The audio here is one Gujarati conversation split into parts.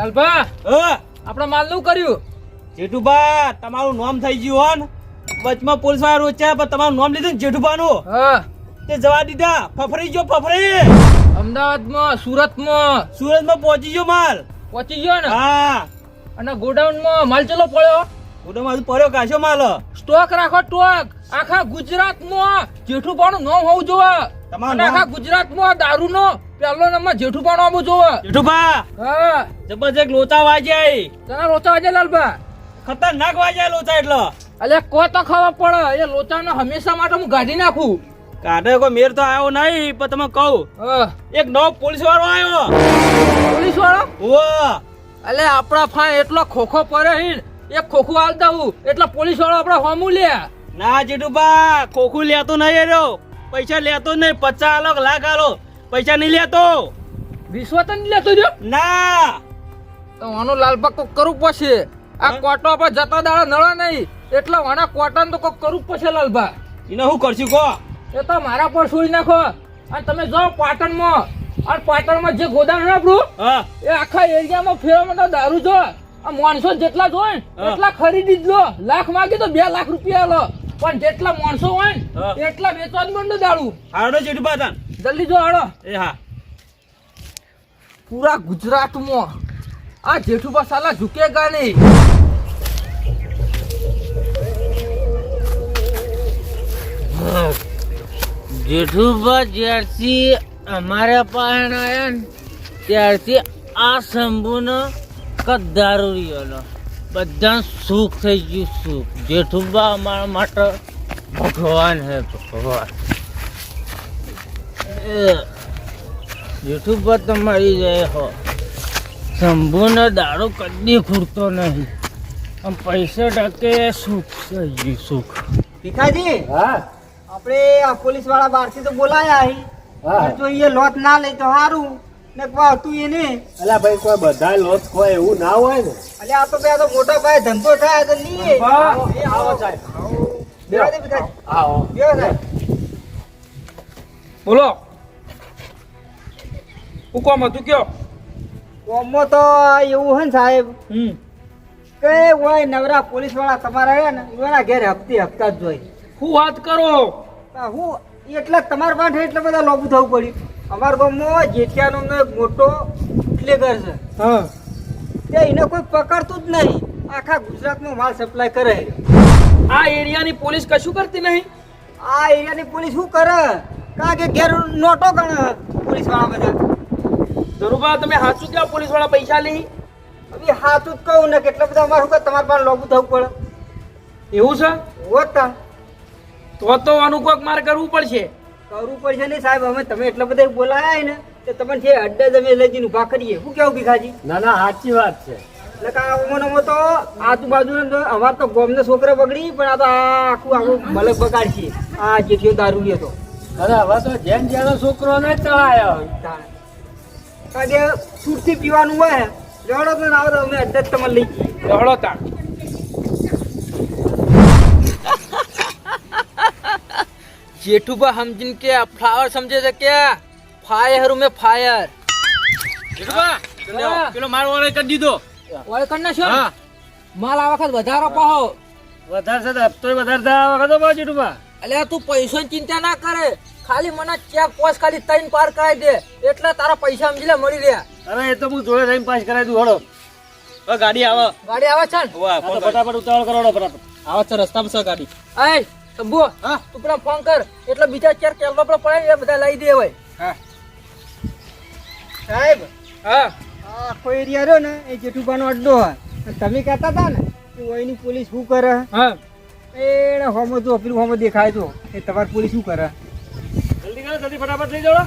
લાલભા હ? આપણા માલનું કર્યું. જેઠુભા તમારું નામ થઈ ગયું હોન વચમાં પોલીસવાળા રોચ્યા પણ તમારું નામ લીધું ને હા. તે જવા દીધા. ફફરી ગયો ફફરી અમદાવાદમાં સુરતમાં. સુરતમાં પહોંચી ગયો માલ. પહોંચી ગયો ને? હા. અને ગોડાઉનમાં માલ ચલો પડ્યો? ગોડાઉનમાં પડ્યો કાશો માલ? સ્ટોક રાખો સ્ટોક. આખા ગુજરાતમાં જેઠુબાનું નામ હોવું જોવે તમારું આખા ગુજરાતમાં દારૂનો પહેલો નંબર જેઠુબાનો આવવું જોવે. જેઠુબા હા. જબરજસ્ત લોચા વાગ્યા તને લોચા વાજે લાલભા. ખતરનાક વાગ્યા લોચા એટલે. અલે કો તો ખબર પડે એ લોચાને હંમેશા માટે હું કાઢી નાખું. કાઢે કોઈ મેર તો આવ્યો નહીં પણ તમે કહું. હા. એક નવો પોલીસ વાળો આવ્યો. પોલીસ વાળો ઓ અલે આપણા ફા એટલો ખોખો પડે હિન એક ખોખું હાલ દઉં. એટલે પોલીસ વાળો આપણે હોમું લે. ના જેઠુબા ખોખું લેતો નહીં રહ્યો. પૈસા લેતો નહીં પચાસ આલો કે લાખ આલો. પૈસા નહીં લેતો. વિશ્વ તો નહીં લેતો જો. ના. તો આનો લાલબાગ કોક કરવું પડશે. આ? કોટો પર જતા દાડા નળા નહીં. એટલે આના કોટન તો કોક કરવું પડશે લાલભા એને હું કરશું કહો. એ તો મારા પર છોડી નાખો. અને તમે જાઓ પાટણમાં. અને પાટણમાં જે ગોદામ આપણું હા. એ આખા એરિયામાં ફેરવા માટે દારૂ જો. આ માણસો જેટલા જોય એટલા ખરીદી જ લો. લાખ માંગી તો બે લાખ રૂપિયા લો પણ જેટલા માણસો હોય ને એટલા વેચવા જ મંડો દારૂ હાડો જેટલું તાન જલ્દી જો હાડો. એ હા. પૂરા ગુજરાતમાં. આ જેઠુબા સાલા ઝુકેગા નહીં. જેઠુભા જ્યારથી અમારા પાસે આવ્યા ને ત્યારથી આ શંભુનો કદારું રહ્યો બધા સુખ થઈ ગયું સુખ. જેઠુબા અમારા માટે ભગવાન હે ભગવાન. જેઠુબા તમારી જય હો. શંભુનો દાડો કદી ખૂટતો નહીં. આમ પૈસા ટકે સુખ થઈ ગયું સુખ. ભીખાજી હા. આપણે આ પોલીસવાળા બહારથી તો બોલાયા અહીં હા. જો એ લોટ ના લે તો સારું ને કહો તું એને અલા ભાઈ કોઈ બધા લોટ કોઈ એવું ના હોય ને. આ તો બે તો મોટો ભાઈ ધંધો થાય તો નહીં. એ આવો સાહેબ. આવો. બેહો સાહેબ બોલો. હુકમ હતું કયો? કોમ તો એવું હે ને સાહેબ હમ. કે હોય નવરા પોલીસવાળા તમારા હે ને એના ઘેર હપતી હપ્તા જ જોઈ હું વાત કરો? હું એટલે તમારા પાસે એટલે બધા લોબુ થવું પડ્યું. અમારા ગામમાં જેઠિયાનો એક મોટો ફ્લેગર છે. હા. તે એને કોઈ પકડતું જ નહીં. આખા ગુજરાતમાં માલ સપ્લાય કરે. આ એરિયાની પોલીસ કશું કરતી નહીં? આ એરિયાની પોલીસ શું કરે? કારણ કે ઘેર નોટો ગણે પોલીસવાળા બધા. ધરુભા તમે સાચું કહો પોલીસવાળા પૈસા લઈ હવે હાચું જ કહું ને કેટલા બધા અમારું કે તમારે પાસે લોગું થવું પડે. એવું છે? હોત તો. તો આનું કોઈક માર કરવું પડશે. કરવું પડશે નહીં સાહેબ અમે તમે એટલા બધા બોલાયા ને તો તમને જે અડ્ડે તમે લઈ જઈને ઊભા કરીએ. શું કેવું ભીખાજી? ના ના સાચી વાત છે. એટલે કા આ ઉંમરમાં તો આજુબાજુ અમાર તો ગોમને છોકરા બગડી પણ આ તો આ આખું આખું મલક બગાડશે. આ જેઠિયો દારૂ લે તો. અરે હવે તો જેમ જેનો છોકરો ને કારણ કે છૂટથી પીવાનું હોય લેવડો તો ના તો અમે અડ્ડે જ તમને લઈ જઈએ. તાણ. જેઠુબા સમજીને કે ફ્લાવર સમજે છે કે ફાયર મે ફાયર જેઠુબા. પેલો મારો વાળો કરી દીધો ઓય કરી નાખ્યો? હા માલ આ વખત વધારો પાહો વધારે છે તો હપ્તો વધારે થયા વખત બા જેઠુભા એટલે તું પૈસાની ચિંતા ના કરે ખાલી મને ચેક પોસ્ટ ખાલી ત્રણ પાર કરાવી દે એટલે તારા પૈસા સમજી લે મળી રહ્યા અરે એ તો હું જોડે રહીને પાસ કરાવી દઉં હળો હવે ગાડી આવે ગાડી આવે છે ને આ ફટાફટ ઉતાવળ કરોડો ફટાફટ આવે છે રસ્તામાં છે ગાડી એ શંભુ હા? તું પેલા ફોન કર. એટલે બીજા ચાર કેલવા પેલા પડે એ બધા લઈ દે હોય હા. સાહેબ હા. આ આખો એરિયા રહ્યો ને એ જેઠુબાનો અડ્ડો હોય. તમે કહેતા હતા ને કે ઓયની પોલીસ શું કરે? હા. એને હોમો જો પેલું હોમો દેખાય તો. એ તમારી પોલીસ શું કરે? જલ્દી કરો જલ્દી ફટાફટ લઈ જાઓ.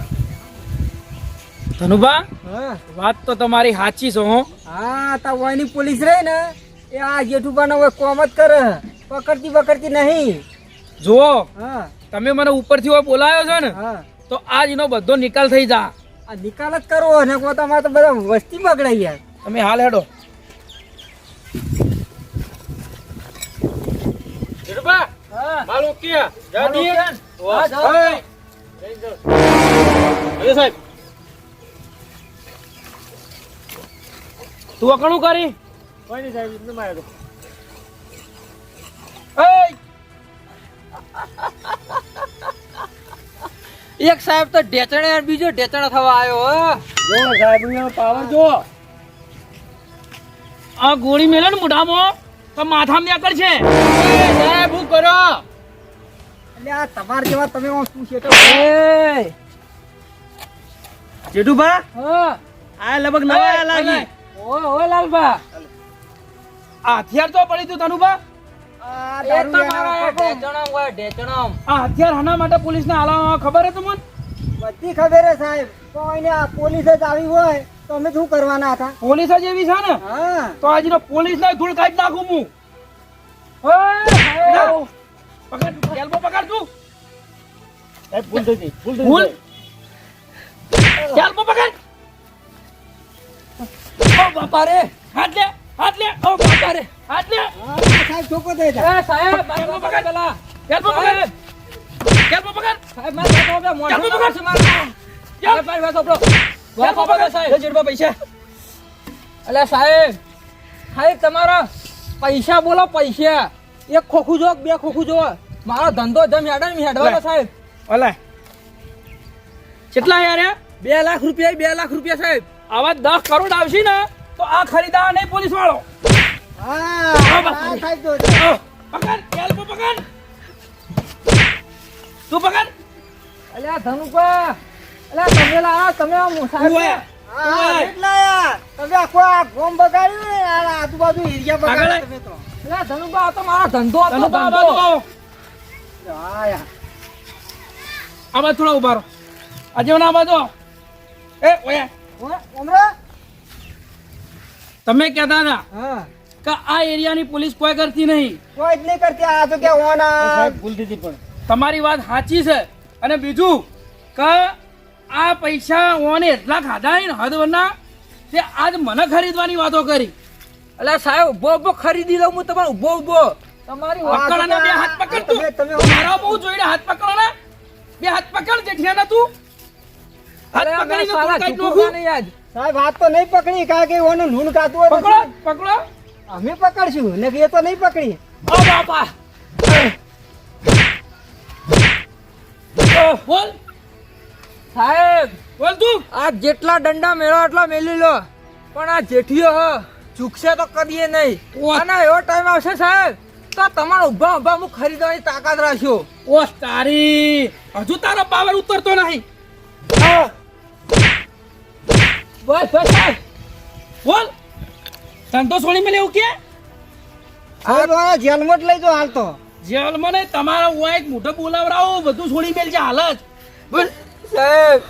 ધનુભા હા. વાત તો તમારી સાચી છે હો. હા તા ઓયની પોલીસ રહે ને એ આ જેઠુબાનો હવે કોમ જ કરે. પકડતી પકડતી નહીં. જુઓ તમે મને ઉપરથી થી બોલાયો છો ને તો આજ એનો બધો નિકાલ થઈ જા. આ નિકાલ જ કરવો ને કો તમારે તો બધા વસ્તી બગડાઈ યાર તમે હાલ હેડો. જેઠુબા હા. માલ ઓકે જા હાલો, દઈએ. કેન? હા, જાઓ. અરે સાહેબ. તું અકણું કરી. કોઈ નહીં સાહેબ એમને માર્યો એક સાહેબ તો ઢેચણે બીજો ઢેચણે થવા આવ્યો હો. જો સાહેબ પાવર જો આ ગોળી મેલે ને મોઢામાં? તો માથામાં નીકળ છે સાહેબ હું કરો? એટલે આ તમારા જેવા તમે આમ શું છે તો? એ. જેઠુભા? હા. આ લગભગ નવા લાગી. ઓ ઓ લાલબા આ હથિયાર તો પડી તું તનુભા. હથિયાર હાના માટે પોલીસને હાલવામાં ખબર હે તમને? બધી ખબર હે સાહેબ. કોઈને આ પોલીસ જ આવી હોય તો અમે શું કરવાના હતા? પોલીસ જ એવી છે ને? તો આજનો પોલીસ ને ધૂળ કાઢી નાખું હું. પકડ એલ્બો પકડ તું. સાહેબ ભૂલ થઈ ગઈ ભૂલ થઈ ગઈ. એલ્બો પકડ. ઓ બાપા રે હાથ લે હાથ લે ઓ બાપા રે હાથ લે હા, સાહેબ છોકો દે એ સાહેબ મારો પકડ? પેલા. એલ્બો પકડ? એલ્બો પકડ? સાહેબ મારો બાપા બે મોઢું ચાલ, પકડ. મારો. સાહેબ મારી વાત એલ્બો સાંભળો પકડ? સાહેબ. લે પૈસા. અલે સાહેબ સાહેબ તમારા પૈસા બોલો પૈસા. એક ખોખું જો બે ખોખું જો મારો ધંધો જમ હેડે ને હેડવાનો સાહેબ. અલે. કેટલા યાર બે લાખ રૂપિયા બે લાખ રૂપિયા સાહેબ. આવા દસ કરોડ આવશે ને તો આ ખરીદા નહીં પોલીસ વાળો હા પકડ પકડ. તું પકડ. અલ્યા ધનુપા અલ્યા તમે લાયા તમે આમ સાહેબ હા એટલા તમે આખો આ ગોમ બગાડ્યું ને આ આજુબાજુ એરિયા બગાડ્યા. તમે તો. અલ્યા ધનુપા તો મારો ધંધો હતો ધંધો. બાજુ આવો. હા યાર. આ બાજુ થોડા ઊભા રહો. આજે આ બાજુ. આવો. એ ઓયા. ઓય, ઓમરા. તમે કહેતા હતા. હા. કે આ એરિયાની પોલીસ કોઈ કરતી નહીં. કોઈ જ નહીં કરતી. આ તો કે ઓના ભૂલ દીધી પણ. તમારી વાત સાચી છે. અને બીજું કે આ પૈસા ઓને એટલા ખાધા ને હદ વરના તે આજ મને ખરીદવાની વાતો કરી. એટલે સાહેબ ઊભો ઊભો ખરીદી લઉં હું તમારે ઊભો ઊભો. તમારી વાત પકડ બે હાથ પકડ તું. મારા બહુ જોઈને હાથ પકડો ને બે હાથ પકડ જેઠિયાના તું. હાથ પકડીને આજ સાહેબ હાથ તો નહીં પકડી કારણ કે ઓનું લૂણ કાતું હોય પકડો પકડો. અમે પકડશું ને એ તો નહીં પકડી ઓ બાપા! બોલ. સાહેબ બોલ તું. આ જેટલા દંડા મેળો એટલા મેલી લો. પણ આ જેઠીઓ હ ચૂકશે તો કરીએ નહીં. અને એવો ટાઈમ આવશે સાહેબ તો તમારો ઊભા ઊભા હું ખરીદવાની તાકાત રાખ્યો ઓ તારી. હજુ તારો પાવર ઉતરતો નહીં. બસ બસ સાહેબ. બોલ ધંધો છોડી મેલે એવું કે? તો આ જેલમાં જ લઈ જો હાલ તો. જેલમાં નહીં તમારા ઓય એક મોટો બોલાવરાવો બધું છોડી મેલ છે હાલ જ. બોલ. સાહેબ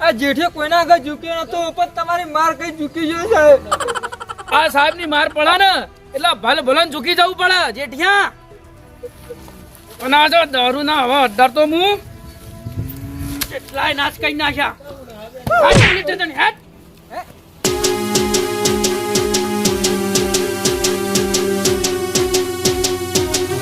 આ જેઠીઓ કોઈના આગળ ઝૂક્યો નતો પણ તમારી માર કઈ ઝૂકી ગયો સાહેબ. આ સાહેબની માર પડે ને એટલે ભલે ભલે ઝૂકી જવું પડે જેઠિયા. અને આ જો દારૂ ના હવે અડધર તો હું કેટલાય નાશ કરી નાખ્યા. હાટ.